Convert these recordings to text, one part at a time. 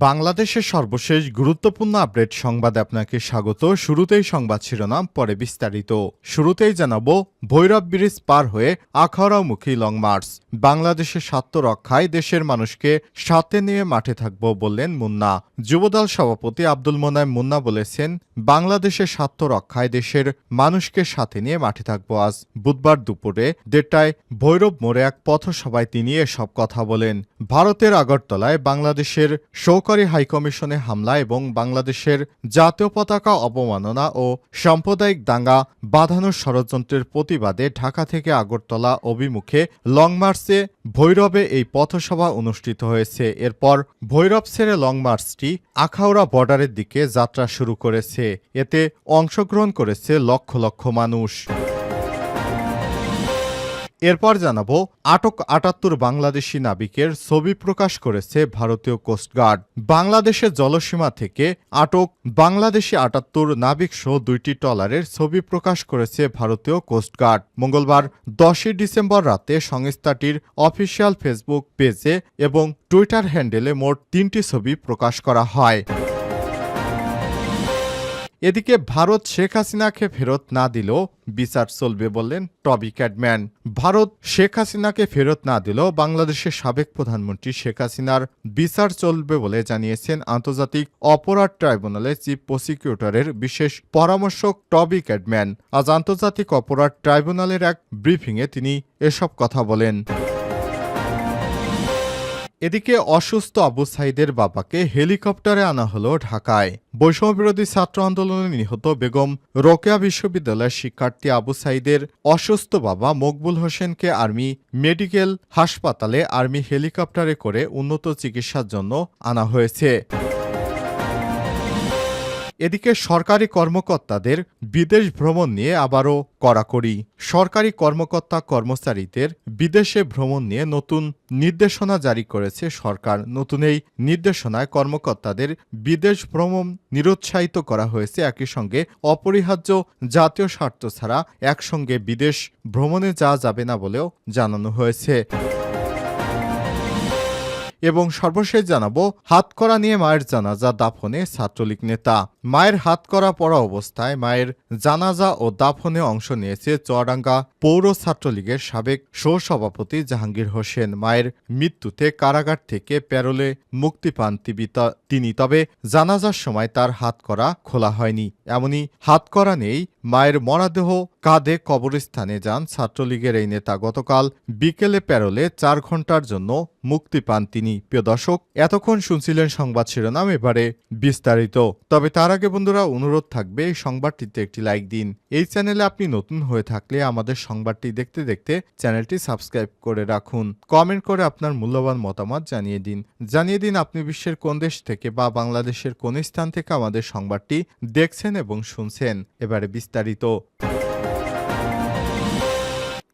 বাংলাদেশের সর্বশেষ গুরুত্বপূর্ণ আপডেট সংবাদে আপনাকে স্বাগত। শুরুতেই সংবাদ শিরোনাম, পরে বিস্তারিত। শুরুতেই জানাব, ভৈরব ব্রিজ পার হয়ে আখাউড়ামুখী লং মার্চ। বাংলাদেশের স্বার্থ রক্ষায় দেশের মানুষকে সাথে নিয়ে মাঠে থাকব বললেন মুন্না। যুবদল সভাপতি আব্দুল মোনায় মুন্না বলেছেন বাংলাদেশের স্বার্থ রক্ষায় দেশের মানুষকে সাথে নিয়ে মাঠে থাকব আজ। বুধবার দুপুরে দেড়টায় ভৈরব মোড়ে এক পথসভায় তিনি এসব কথা বলেন। ভারতের আগরতলায় বাংলাদেশের সহকারী হাইকমিশনে হামলা এবং বাংলাদেশের জাতীয় পতাকা অবমাননা ও সাম্প্রদায়িক দাঙ্গা বাঁধানোর ষড়যন্ত্রের প্রতিবাদে ঢাকা থেকে আগরতলা অভিমুখে লং মার্চে ভৈরবে এই পথসভা অনুষ্ঠিত হয়েছে। এরপর ভৈরব ছেড়ে লং মার্চটি আখাউড়া বর্ডারের দিকে যাত্রা শুরু করেছে। এতে অংশগ্রহণ করেছে লক্ষ লক্ষ মানুষ। এরপর জানাব, আটক আটাত্তর বাংলাদেশি নাবিকের ছবি প্রকাশ করেছে ভারতীয় কোস্টগার্ড বাংলাদেশের জলসীমা থেকে আটক বাংলাদেশি আটাত্তর নাবিক সহ দুইটি ট্রলারের ছবি প্রকাশ করেছে ভারতীয় কোস্টগার্ড মঙ্গলবার দশই ডিসেম্বর রাতে সংস্থাটির অফিসিয়াল ফেসবুক পেজে এবং টুইটার হ্যান্ডেলে মোট তিনটি ছবি প্রকাশ করা হয়। এদিকে ভারত শেখ হাসিনাকে ফেরত না দিলেও বিচার চলবে বললেন টবি ক্যাডম্যান ভারত শেখ হাসিনাকে ফেরত না দিলেও বাংলাদেশের সাবেক প্রধানমন্ত্রী শেখ হাসিনার বিচার চলবে বলে জানিয়েছেন আন্তর্জাতিক অপরাধ ট্রাইব্যুনালের চিফ প্রসিকিউটরের বিশেষ পরামর্শক টবি ক্যাডম্যান আজ আন্তর্জাতিক অপরাধ ট্রাইব্যুনালের এক ব্রিফিংয়ে তিনি এসব কথা বলেন। এদিকে অসুস্থ আবু সাইদের বাবাকে হেলিকপ্টারে আনা হলো ঢাকায়। বৈষম্যবিরোধী ছাত্র আন্দোলনে নিহত বেগম রোকেয়া বিশ্ববিদ্যালয়ের শিক্ষার্থী আবু সাইদের অসুস্থ বাবা মকবুল হোসেনকে আর্মি মেডিকেল হাসপাতালে আর্মি হেলিকপ্টারে করে উন্নত চিকিৎসার জন্য আনা হয়েছে। এদিকে সরকারি কর্মকর্তাদের বিদেশ ভ্রমণ নিয়ে আবারও কড়াকড়ি। সরকারি কর্মকর্তা কর্মচারীদের বিদেশে ভ্রমণ নিয়ে নতুন নির্দেশনা জারি করেছে সরকার। নতুন এই নির্দেশনায় কর্মকর্তাদের বিদেশ ভ্রমণ নিরুৎসাহিত করা হয়েছে। একই সঙ্গে অপরিহার্য জাতীয় স্বার্থ ছাড়া একসঙ্গে বিদেশ ভ্রমণে যাওয়া যাবে না বলেও জানানো হয়েছে। এবং সর্বশেষ জানাব হাতকড়া নিয়ে মায়ের জানাজা দাফনে ছাত্রলীগ নেতা। মায়ের হাতকড়া পড়া অবস্থায় মায়ের জানাজা ও দাফনে অংশ নিয়েছে চুয়াডাঙ্গা পৌর ছাত্রলীগের সাবেক সহসভাপতি জাহাঙ্গীর হোসেন। মায়ের মৃত্যুতে কারাগার থেকে প্যারোলে মুক্তি পান তিনি, তবে জানাজার সময় তার হাতকড়া খোলা হয়নি। এমনই হাতকড়া নেই মায়ের মরাদেহ কাঁধে কবরস্থানে যান ছাত্রলীগের এই নেতা গতকাল বিকেলে প্যারোলে চার ঘণ্টার জন্য মুক্তি পান তিনি। প্রিয় দর্শক, এতক্ষণ শুনছিলেন সংবাদ শিরোনাম, এবারে বিস্তারিত। তবে তার আগে বন্ধুরা, অনুরোধ থাকবে এই সংবাদটিতে একটি লাইক দিন। এই চ্যানেলে আপনি নতুন হয়ে থাকলে আমাদের সংবাদটি দেখতে দেখতে চ্যানেলটি সাবস্ক্রাইব করে রাখুন। কমেন্ট করে আপনার মূল্যবান মতামত জানিয়ে দিন। জানিয়ে দিন আপনি বিশ্বের কোন দেশ থেকে বা বাংলাদেশের কোন স্থান থেকে আমাদের সংবাদটি দেখছেন এবং শুনছেন। এবারে বিস্তারিত 人と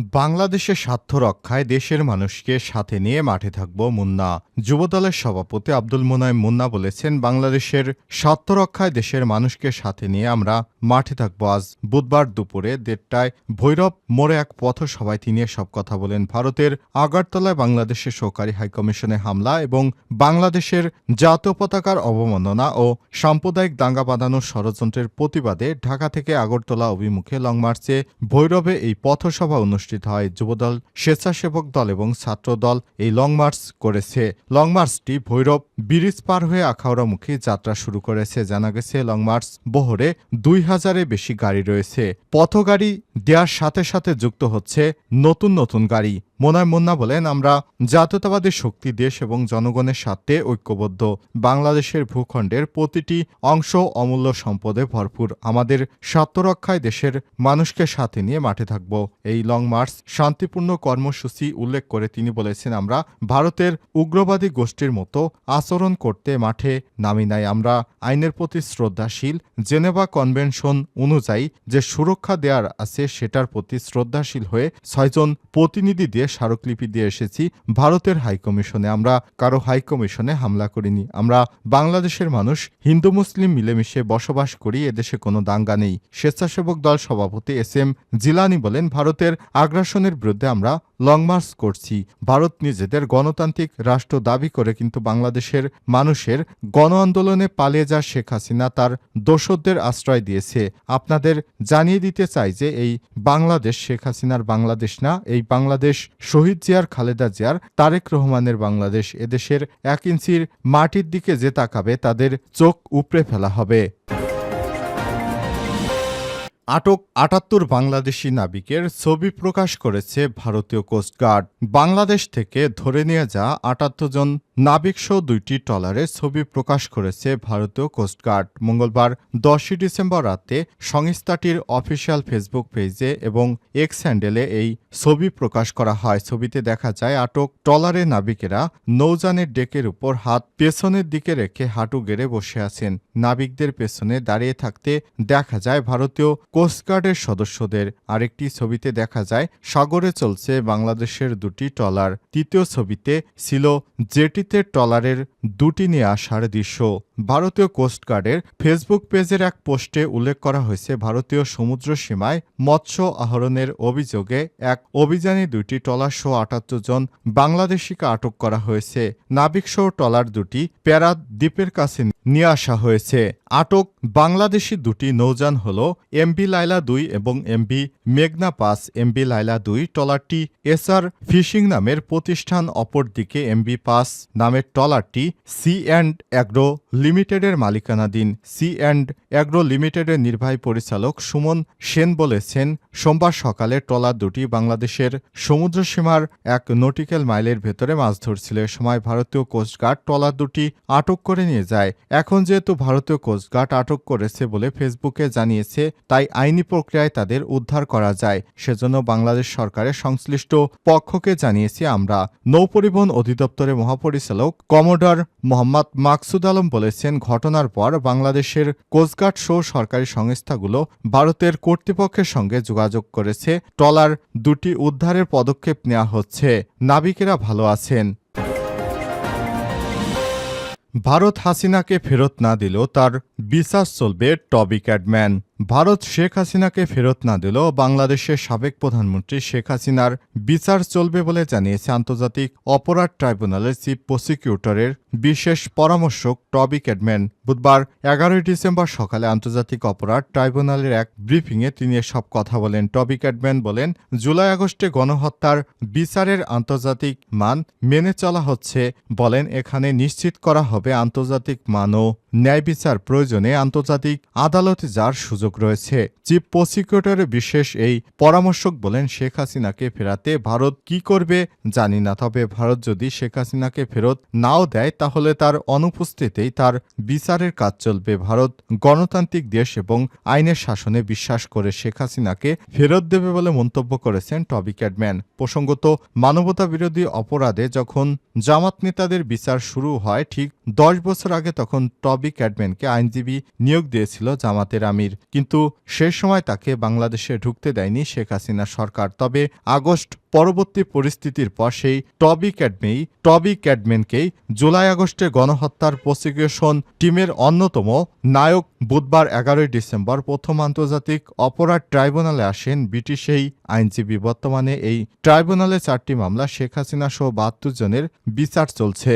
বাংলাদেশের স্বার্থ রক্ষায় দেশের মানুষকে সাথে নিয়ে মাঠে থাকব মুন্না। যুবদলের সভাপতি আব্দুল মোনায়েম মুন্না বলেছেন, বাংলাদেশের স্বার্থ রক্ষায় দেশের মানুষকে সাথে নিয়ে আমরা মাঠে থাকব। আজ বুধবার দুপুরে দেড়টায় ভৈরব মোড়ে এক পথসভায় তিনি সব কথা বলেন। ভারতের আগরতলায় বাংলাদেশের সহকারী হাইকমিশনে হামলা এবং বাংলাদেশের জাতীয় পতাকার অবমাননা ও সাম্প্রদায়িক দাঙ্গা বাঁধানোর ষড়যন্ত্রের প্রতিবাদে ঢাকা থেকে আগরতলা অভিমুখে লং মার্চে ভৈরবে এই পথসভা অনুষ্ঠিত হয়। যুবদল স্বেচ্ছাসেবক দল এবং ছাত্র দল এই লং মার্চ করেছে। লং মার্চটি ভৈরব ব্রিজ পার হয়ে আখাউড়ামুখী যাত্রা শুরু করেছে। জানা গেছে, লং মার্চ বহরে দুই হাজারে বেশি গাড়ি রয়েছে। পথগাড়ি দেওয়ার সাথে সাথে যুক্ত হচ্ছে নতুন নতুন গাড়ি। মোনায় মুন্না বলেন, আমরা জাতীয়তাবাদী শক্তি, দেশ এবং জনগণের সাথে ঐক্যবদ্ধ। বাংলাদেশের ভূখণ্ডের প্রতিটি অংশ অমূল্য সম্পদে ভরপুর। আমাদের স্বার্থরক্ষায় দেশের মানুষকে সাথে নিয়ে মাঠে থাকব। এই লং মার্চ শান্তিপূর্ণ কর্মসূচি উল্লেখ করে তিনি বলেছেন, আমরা ভারতের উগ্রবাদী গোষ্ঠীর মতো আচরণ করতে মাঠে নামি নাই। আমরা আইনের প্রতি শ্রদ্ধাশীল। জেনেভা কনভেনশন অনুযায়ী যে সুরক্ষা দেওয়ার আছে, সেটার প্রতি শ্রদ্ধাশীল হয়ে ছয়জন প্রতিনিধি দিয়ে স্মারকলিপি দিয়ে এসেছি ভারতের হাইকমিশনে। আমরা কারও হাইকমিশনে হামলা করিনি। আমরা বাংলাদেশের মানুষ, হিন্দু, মুসলিম মিলেমিশে বসবাস করি, এদেশে কোনো দাঙ্গা নেই। স্বেচ্ছাসেবক দল সভাপতি এস এম জিলানি বলেন, ভারতের আগ্রাসনের বিরুদ্ধে আমরা লং মার্চ করছি। ভারত নিজেদের গণতান্ত্রিক রাষ্ট্র দাবি করে কিন্তু বাংলাদেশের মানুষের গণ আন্দোলনে পালিয়ে যা শেখ হাসিনা তার দোসরদের আশ্রয় দিয়েছে। আপনাদের জানিয়ে দিতে চাই যে এই বাংলাদেশ শেখ হাসিনার বাংলাদেশ না, এই বাংলাদেশ শহীদ জিয়ার, খালেদা জিয়ার, তারেক রহমানের বাংলাদেশ। এদেশের এক ইঞ্চির মাটির দিকে যে তাকাবে, তাদের চোখ উপড়ে ফেলা হবে। আটক আটাত্তর বাংলাদেশি নাবিকের ছবি প্রকাশ করেছে ভারতীয় কোস্টগার্ড বাংলাদেশ থেকে ধরে নিয়ে যা আটাত্তর জন নাবিকসহ দুইটি ট্রলারের ছবি প্রকাশ করেছে ভারতীয় কোস্টগার্ড মঙ্গলবার দশই ডিসেম্বর রাতে সংস্থাটির অফিসিয়াল ফেসবুক পেজে এবং এক্স হ্যান্ডেলে এই ছবি প্রকাশ করা হয়। ছবিতে দেখা যায়, আটক ট্রলারের নাবিকেরা নৌযানের ডেকের উপর হাত পেছনের দিকে রেখে হাঁটু গেড়ে বসে আছেন। নাবিকদের পেছনে দাঁড়িয়ে থাকতে দেখা যায়, ভারতীয় কোস্টগার্ডের সদস্যদের আরেকটি ছবিতে দেখা যায়, সাগরে চলছে বাংলাদেশের দুটি ট্রলার। তৃতীয় ছবিতে ছিল ট্রলারের দুটি নিয়ে আসার দৃশ্য। ভারতীয় কোস্টগার্ডের ফেসবুক পেজের এক পোস্টে উল্লেখ করা হয়েছে ভারতীয় সমুদ্র সীমায় মৎস্য আহরণের অভিযোগে এক অভিযানে দুটি ট্রলার সহ আটাত্তর জন বাংলাদেশিকে আটক করা হয়েছে। নাবিকসহ ট্রলার দুটি প্যারা দ্বীপের কাছে নিয়ে আসা হয়েছে। আটক বাংলাদেশি দুটি নৌযান হল এমবি লাইলা দুই এবং এমবি মেঘনা পাস এমবি লাইলা দুই ট্রলারটি এসআর ফিশিং নামের প্রতিষ্ঠান, অপরদিকে এমবি পাস নামের ট্রলারটি সি অ্যান্ড অ্যাগ্রো লিমিটেডের মালিকানাধীন সি অ্যান্ড অ্যাগ্রো লিমিটেডের নির্বাহী পরিচালক সুমন সেন বলেছেন, সোমবার সকালে ট্রলার দুটি বাংলাদেশের সমুদ্রসীমার এক নটিক্যাল মাইলের ভেতরে মাছ ধরছিল। এ সময় ভারতীয় কোস্টগার্ড ট্রলার দুটি আটক করে নিয়ে যায়। এখন যেহেতু ভারতীয় কোস্টগার্ড আটক করেছে বলে ফেসবুকে জানিয়েছে, তাই আইনি প্রক্রিয়ায় তাদের উদ্ধার করা যায়। সেজন্য বাংলাদেশ সরকারের সংশ্লিষ্ট পক্ষকে জানিয়েছি আমরা। নৌপরিবহন অধিদপ্তরের মহাপরিচালক কমোডর মোহাম্মদ মাকসুদ আলম বলেছেন ঘটনার পর বাংলাদেশের কোস্টগার্ড সহ সরকারি সংস্থাগুলো ভারতের কর্তৃপক্ষের সঙ্গে যোগাযোগ করেছে। ট্রলার দুটি উদ্ধারের পদক্ষেপ নেওয়া হচ্ছে। নাবিকেরা ভালো আছেন। ভারত হাসিনাকে ফেরত না দিলেও তার বিশ্বাস চলবে টবি ক্যাডম্যান ভারত শেখ হাসিনাকে ফেরত না দিলেও বাংলাদেশের সাবেক প্রধানমন্ত্রী শেখ হাসিনার বিচার চলবে বলে জানিয়েছে আন্তর্জাতিক অপরাধ ট্রাইব্যুনালের চিফ প্রসিকিউটরের বিশেষ পরামর্শক টবি ক্যাডম্যান বুধবার এগারোই ডিসেম্বর সকালে আন্তর্জাতিক অপরাধ ট্রাইব্যুনালের এক ব্রিফিংয়ে তিনি এসব কথা বলেন। টবি ক্যাডম্যান বলেন, জুলাই আগস্টে গণহত্যার বিচারের আন্তর্জাতিক মান মেনে চলা হচ্ছে বলেন, এখানে নিশ্চিত করা হবে আন্তর্জাতিক মান ও ন্যায় বিচার প্রয়োজনে আন্তর্জাতিক আদালতে যার সুযোগ রয়েছে, চিফ প্রসিকিউটরের বিশেষ এই পরামর্শক বলেন, শেখ হাসিনাকে ফেরাতে ভারত কি করবে জানি না। তবে ভারত যদি শেখ হাসিনাকে ফেরত নাও দেয়, তাহলে তার অনুপস্থিতিতেই তার বিচারের কাজ চলবে। ভারত গণতান্ত্রিক দেশ এবং আইনের শাসনে বিশ্বাস করে শেখ হাসিনাকে ফেরত দেবে বলে মন্তব্য করেছেন টবি ক্যাডম্যান। প্রসঙ্গত, মানবতা বিরোধী অপরাধে যখন জামাত নেতাদের বিচার শুরু হয়, ঠিক দশ বছর আগে তখন টবি ক্যাডম্যানকে আইনজীবী নিয়োগ দিয়েছিল জামাতের আমির। কিন্তু সে সময় তাকে বাংলাদেশে ঢুকতে দেয়নি শেখ হাসিনা সরকার। তবে আগস্ট পরবর্তী পরিস্থিতির পর সেই টবি ক্যাডমেই, টবি ক্যাডম্যানকেই জুলাই আগস্টে গণহত্যার প্রসিকিউশন টিমের অন্যতম নায়ক বুধবার এগারোই ডিসেম্বর প্রথম আন্তর্জাতিক অপরাধ ট্রাইব্যুনালে আসেন ব্রিটিশ এই আইনজীবী। বর্তমানে এই ট্রাইব্যুনালে চারটি মামলা শেখ হাসিনা সহ বাহাত্তর জনের বিচার চলছে।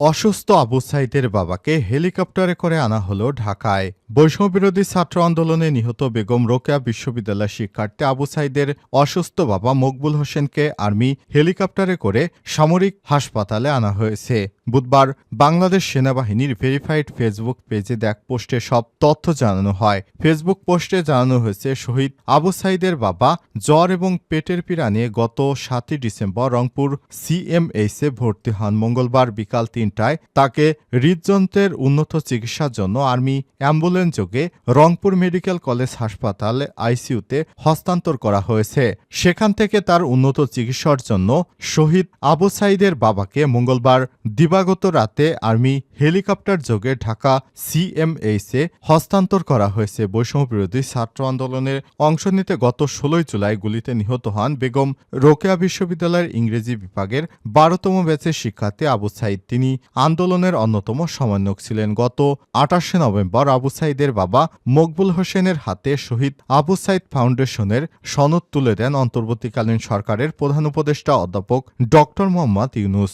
অসুস্থ আবু সাইদের বাবাকে হেলিকপ্টারে করে আনা হলো ঢাকায়। বৈষম্যবিরোধী ছাত্র আন্দোলনে নিহত বেগম রোকেয়া বিশ্ববিদ্যালয় শিক্ষার্থী আবু সাইদের অসুস্থ বাবা মকবুল হোসেনকে আর্মি হেলিকপ্টারে করে সামরিক হাসপাতালে আনা হয়েছে। বুধবার বাংলাদেশ সেনাবাহিনীর ভেরিফাইড ফেসবুক পেজে দেখ পোস্টে সব তথ্য জানানো হয়। ফেসবুক পোস্টে জানানো হয়েছে, শহীদ আবু সাইদের বাবা জ্বর এবং পেটের পীড়া নিয়ে গত সাতই ডিসেম্বর রংপুর সিএমএইসে ভর্তি হন। মঙ্গলবার বিকাল তিনটায় তাকে হৃদযন্ত্রের উন্নত চিকিৎসার জন্য আর্মি অ্যাম্বুলেন্স অ্যাম্বুলেন্স যোগে রংপুর মেডিকেল কলেজ হাসপাতাল আইসিইউতে হস্তান্তর করা হয়েছে। সেখান থেকে তার উন্নত চিকিৎসার জন্য শহীদ আবু সাইদের বাবাকে মঙ্গলবার দিবাগত রাতে আর্মি হেলিকপ্টার যোগে ঢাকা সিএমএইচে হস্তান্তর করা হয়েছে। বৈষম্য বিরোধী ছাত্র আন্দোলনের অংশ নিতে গত ষোলোই জুলাই গুলিতে নিহত হন বেগম রোকেয়া বিশ্ববিদ্যালয়ের ইংরেজি বিভাগের বারোতম ব্যাচের শিক্ষার্থী আবু সাইদ। তিনি আন্দোলনের অন্যতম সমন্বয়ক ছিলেন। গত আঠাশে নভেম্বর আবু সাইদের বাবা মকবুল হোসেনের হাতে শহীদ আবু সাইদ ফাউন্ডেশনের সনদ তুলে দেন অন্তর্বর্তীকালীন সরকারের প্রধান উপদেষ্টা অধ্যাপক ড মোহাম্মদ ইউনুস।